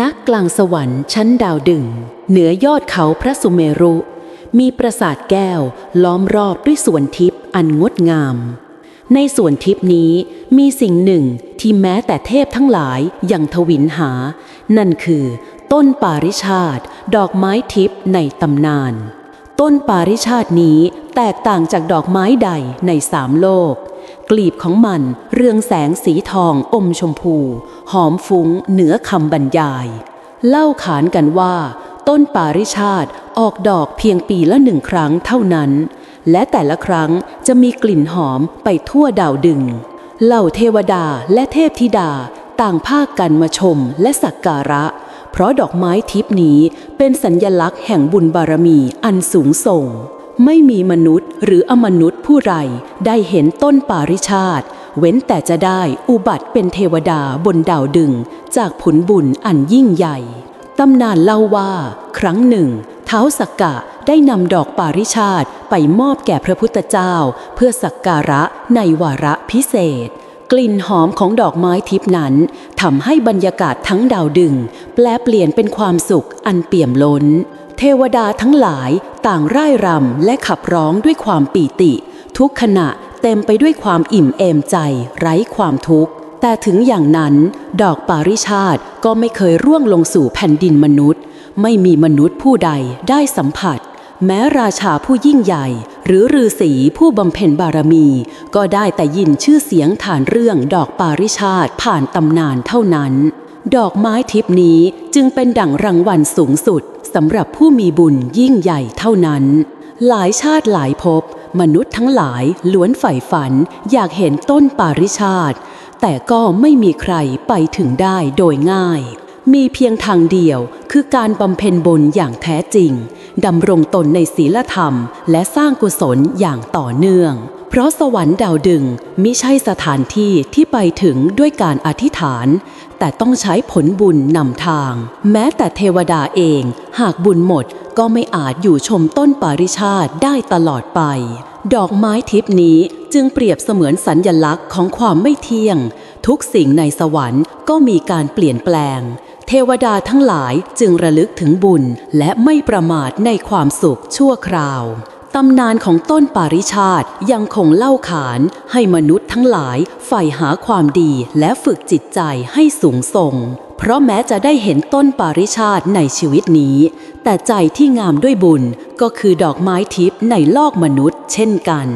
นักกลางสวรรค์ชั้นดาวดึง เหนือยอดเขาพระสุเมรุ มีปราสาทแก้วล้อมรอบด้วยสวนทิพย์อันงดงาม ในสวนทิพย์นี้มีสิ่งหนึ่งที่แม้แต่เทพทั้งหลายยังทวินหา นั่นคือต้นปาริชาติดอกไม้ทิพย์ในตำนาน ต้นปาริชาตินี้แตกต่างจากดอกไม้ใดในสามโลก กลีบของมันเรืองแสงสีทองอมชมพู หอมฟุ้งเหนือคำบรรยาย เล่าขานกันว่า ต้นปาริชาติออกดอกเพียงปีละหนึ่งครั้งเท่านั้น และแต่ละครั้งจะมีกลิ่นหอมไปทั่วดาวดึง เหล่าเทวดาและเทพธิดาต่างภาคกันมาชมและสักการะ เพราะดอกไม้ทิพนี้เป็นสัญญลักษณ์แห่งบุญบารมีอันสูงส่ง ไม่มีมนุษย์หรืออมนุษย์ผู้ใดได้เห็นต้นปาริชาติเว้นแต่จะได้อุบัติเป็นเทวดาบนดาวดึง จากผลบุญอันยิ่งใหญ่ ตำนานเล่าว่า ครั้งหนึ่ง เท้าสักกะได้นำดอกปาริชาติไปมอบแก่พระพุทธเจ้า เพื่อสักการะในวาระพิเศษ กลิ่นหอมของดอกไม้ทิพนั้นทำให้บรรยากาศทั้งดาวดึง แปลเปลี่ยนเป็นความสุขอันเปี่ยมล้น เทวดาทั้งหลายต่างร่ายรำและขับร้องด้วยความปีติ ทุกขณะเต็มไปด้วยความอิ่มเอมใจ ไร้ความทุกข์ แต่ถึงอย่างนั้นดอกปาริชาติก็ไม่เคยร่วงลงสู่แผ่นดินมนุษย์ ไม่มีมนุษย์ผู้ใดได้สัมผัส แม้ราชาผู้ยิ่งใหญ่ หรือฤาษีผู้บำเพ็ญบารมี ก็ได้แต่ยินชื่อเสียงฐานเรื่องดอกปาริชาติผ่านตำนานเท่านั้น ดอกไม้ทิพนี้จึงเป็นดั่งรางวัลสูงสุดสำหรับผู้มีบุญยิ่งใหญ่เท่านั้น หลายชาติหลายภพมนุษย์ทั้งหลายล้วนใฝ่ฝันอยากเห็นต้นปาริชาติ แต่ก็ไม่มีใครไปถึงได้โดยง่าย มีเพียงทางเดียวคือการบำเพ็ญบุญอย่างแท้จริงดำรงตนในศีลธรรม และสร้างกุศลอย่างต่อเนื่อง เพราะสวรรค์ดาวดึงมิใช่สถานที่ที่ไปถึงด้วยการอธิษฐาน แต่ต้องใช้ผลบุญนำทาง แม้แต่เทวดาเอง หากบุญหมดก็ไม่อาจอยู่ชมต้นปาริชาติได้ตลอดไป ดอกไม้ทิพนี้จึงเปรียบเสมือนสัญญลักษณ์ของความไม่เที่ยง ทุกสิ่งในสวรรค์ก็มีการเปลี่ยนแปลง เทวดาทั้งหลายจึงระลึกถึงบุญและไม่ประมาทในความสุขชั่วคราว ตำนานของต้นปาริชาติยังคงเล่าขานให้มนุษย์ทั้งหลายใฝ่หาความดีและฝึกจิตใจให้สูงส่ง เพราะแม้จะได้เห็นต้นปาริชาติในชีวิตนี้ แต่ใจที่งามด้วยบุญก็คือดอกไม้ทิพย์ในโลกมนุษย์เช่นกัน